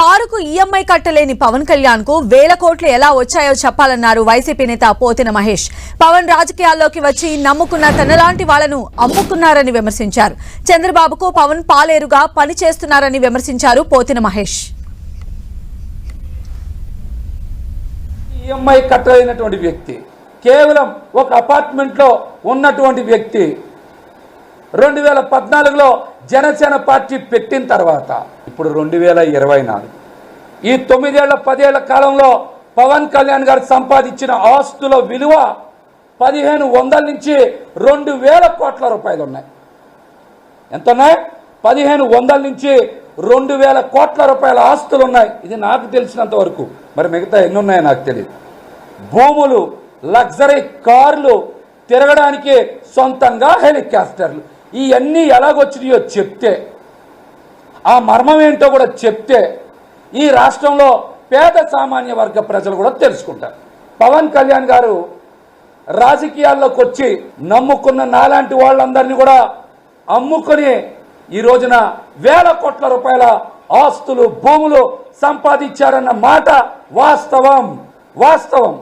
కారుకు ఈఎంఐ కట్టలేని పవన్ కళ్యాణ్కు వేల కోట్లు ఎలా వచ్చాయో చెప్పాలన్నారు వైసీపీ నేత పోతిన మహేష్. పవన్ రాజకీయాల్లోకి వచ్చి నమ్ముకున్న తనలాంటి వాళ్ళను అమ్ముకున్నారని విమర్శించారు. చంద్రబాబుకు పవన్ పాలేరుగా పనిచేస్తున్నారని విమర్శించారు పోతిన మహేష్. ఈఎంఐ కట్టలేనటువంటి వ్యక్తి. కేవలం ఒక అపార్ట్మెంట్లో ఉన్నటువంటి వ్యక్తి. రెండు వేల పద్నాలుగులో జనసేన పార్టీ పెట్టిన తర్వాత ఇప్పుడు రెండు వేల ఇరవై నాలుగు. ఈ తొమ్మిదేళ్ళ పదేళ్ళ కాలంలో పవన్ కళ్యాణ్ గారు సంపాదించిన ఆస్తుల విలువ పదిహేను వందల నుంచి రెండు వేల కోట్ల రూపాయలు ఉన్నాయి. ఎంత ఉన్నాయి? పదిహేను వందల నుంచి రెండు వేల కోట్ల రూపాయల ఆస్తులు ఉన్నాయి. ఇది నాకు తెలిసినంత వరకు. మరి మిగతా ఎన్ని ఉన్నాయో నాకు తెలియదు. భూములు లగ్జరీ కార్లు తిరగడానికి సొంతంగా హెలికాప్టర్లు. ఇవన్నీ ఎలాగొచ్చినాయో చెప్తే ఆ మర్మం ఏంటో కూడా చెప్తే ఈ రాష్ట్రంలో పేద సామాన్య వర్గ ప్రజలు కూడా తెలుసుకుంటారు. పవన్ కళ్యాణ్ గారు రాజకీయాల్లోకి వచ్చి నమ్ముకున్న నాలాంటి వాళ్ళందరినీ కూడా అమ్ముకొని ఈ రోజున వేల కోట్ల రూపాయల ఆస్తులు భూములు సంపాదించారన్న మాట వాస్తవం వాస్తవం.